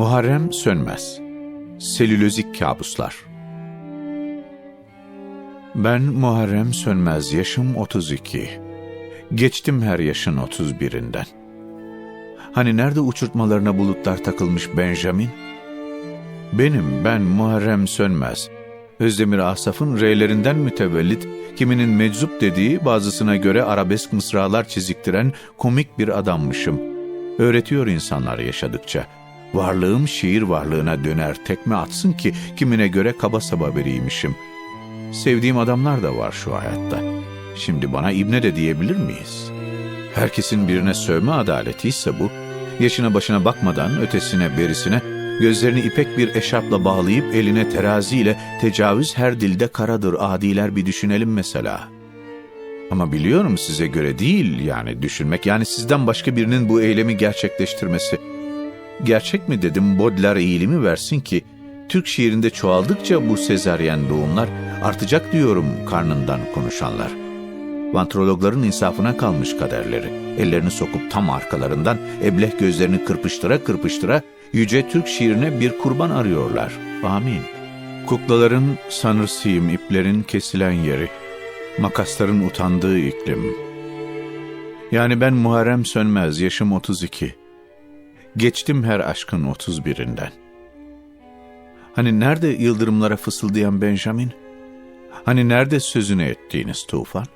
Muharrem Sönmez Selülozik Kabuslar Ben Muharrem Sönmez, yaşım 32. Geçtim her yaşın 31'inden. Hani nerede uçurtmalarına bulutlar takılmış Benjamin? Benim, ben Muharrem Sönmez. Özdemir Asaf'ın R'lerinden mütevellit, kiminin meczup dediği, bazısına göre arabesk mısralar çiziktiren komik bir adammışım. Öğretiyor insanlar yaşadıkça. Varlığım şiir varlığına döner tekme atsın ki kimine göre kaba saba biriymişim. Sevdiğim adamlar da var şu hayatta. Şimdi bana ibne de diyebilir miyiz? Herkesin birine sövme adaletiyse bu, yaşına başına bakmadan ötesine berisine, gözlerini ipek bir eşarpla bağlayıp eline teraziyle tecavüz her dilde karadır adiler bir düşünelim mesela. Ama biliyorum size göre değil yani düşünmek, yani sizden başka birinin bu eylemi gerçekleştirmesi. Gerçek mi dedim Baudelaire eğilimi versin ki, Türk şiirinde çoğaldıkça bu sezaryen doğumlar artacak diyorum karnından konuşanlar. Vantrologların insafına kalmış kaderleri. Ellerini sokup tam arkalarından ebleh gözlerini kırpıştıra kırpıştıra yüce Türk şiirine bir kurban arıyorlar. Amin. Kuklaların sanırsıyım iplerin kesilen yeri. Makasların utandığı iklim. Yani ben Muharrem Sönmez, yaşım 32. Geçtim her aşkın 31'inden. Hani nerede yıldırımlara fısıldayan Benjamin? Hani nerede sözünü ettiğiniz tufan?